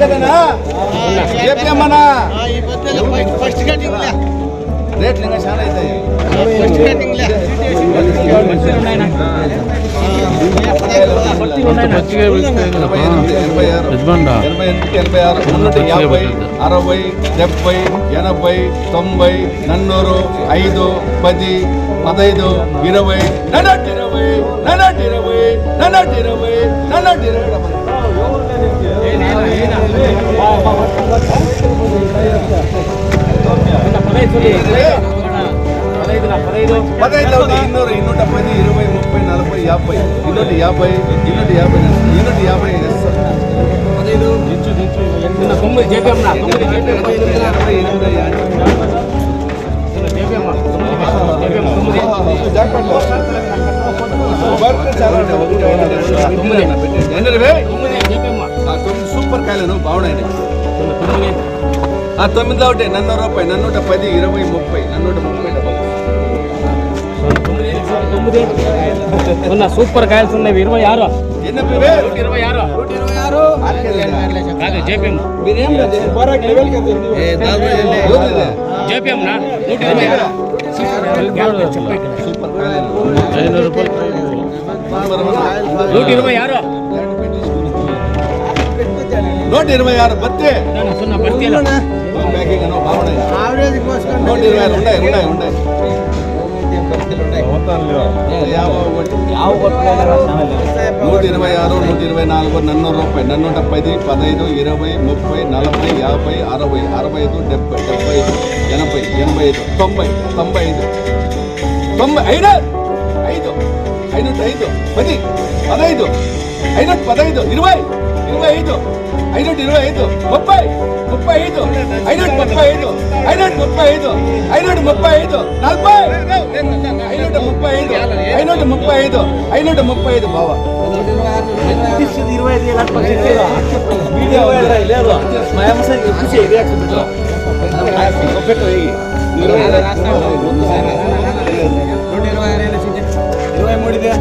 JPM అన్నా ఈ మధ్యలో ఫస్ట్ కటింగ్ లే రేట్లు ఇంకా చాలా అవుతాయి. ఫస్ట్ కటింగ్ ఎనభై ఎనిమిది, ఎనభై ఆరు యజమానుడా? ఎనభై ఎనిమిది ఎనభై ఆరు మున్నూట యాభై అరవై డెబ్బై ఎనభై తొంభై నన్నూరు ఐదు పది పదైదు ఇరవై నన్నటి ఇరవై నన్నటి ఇరవై నన్నటి ఇరవై ఇరవై పదహైదు అవుతుంది ఇన్నూరు ఇన్నూట పది ఇరవై ముప్పై నలభై యాభై ఇన్నూటి యాభై ఇన్నూటి యాభై ఇన్నూటి యాభై ఎనభై ఎనభై సూపర్ కాయలను బాగున్నాయి ఆ తొమ్మిది ఒకటి నన్ను రూపాయి నన్నూట పది ఇరవై ముప్పై నన్నూట ముప్పై డబ్బులు ఉన్న సూపర్ కాయల్స్ ఉన్నవి ఇరవై ఆరు ఎనభై వేలు ఇరవై ఆరు కాదు జేపీఎం ఎవరిది? జేపీఎం నా నూట ఇరవై ఆరు సూపర్ కాయలు ఐదు రూపాయలు నూట ఇరవై ఆరు నూట ఇరవై ఆరు బత్తే సున్నా పర్తీలు ప్యాకింగ్ అనో బాగున్నాయి ఆవరేజ్ కోసుకొని నూట ఇరవై ఆరు ఉన్నాయి ఉన్నాయి ఉన్నాయి యాభై ఒకటి. నూట ఇరవై ఆరు నూట ఇరవై నాలుగు నన్నూరు రూపాయి నన్నూట పది పదహైదు ఇరవై ముప్పై నలభై యాభై అరవై అరవై ఐదు డెబ్బై డెబ్బై ఐదు ఎనభై ఎనభై ఐదు తొంభై తొంభై ఐదు తొంభై ఐదు ఐదు ఐదు ఐదు పది పదహైదు ఐదు పదహైదు ఇరవై ఇరవై ఐదు ఐదు ఇరవై ఐదు ముప్పై ముప్పై ఐదు ఐదు ముప్పై ఐదు ఐదు ముప్పై ఐదు ఐదు ముప్పై ఐదు నలభై ఐదు ముప్పై ఐదు ఐదు ముప్పై ఐదు ఐదు ముప్పై ఐదు బావా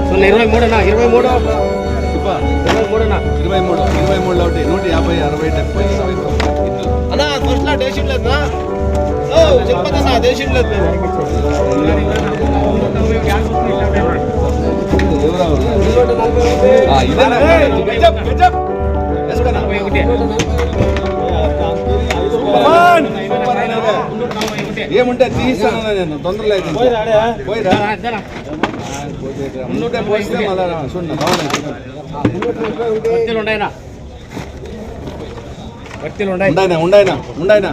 సున్నా ఇరవై మూడునా ఇరవై మూడు ఇరవై మూడునా ఇరవై మూడు ఇరవై మూడు ఒకటి నూట యాభై అరవై డెబ్బై ఇరవై తొంభై ఇద్దరు అన్నా ఫస్ట్ నా దేశం లేదు ఓ చెప్పదన్నా దేశం లేదు ఎవరెవరు? ఆ, ఇదేనా? గజబ్, గజబ్. వేసుకోనా? ఒకటి కమాన్. సూపర్ అయినదే. ఏముంటే తీస్తాను నేను తొందర లేదు పోయిరా ముందుంటే పోస్తే మళ్ళా చూడండి బాగున్నాయి పర్తీలు ఉన్నాయినా పర్తీలు ఉన్నాయి ఉండాయినా ఉండాయినా ఉండాయినా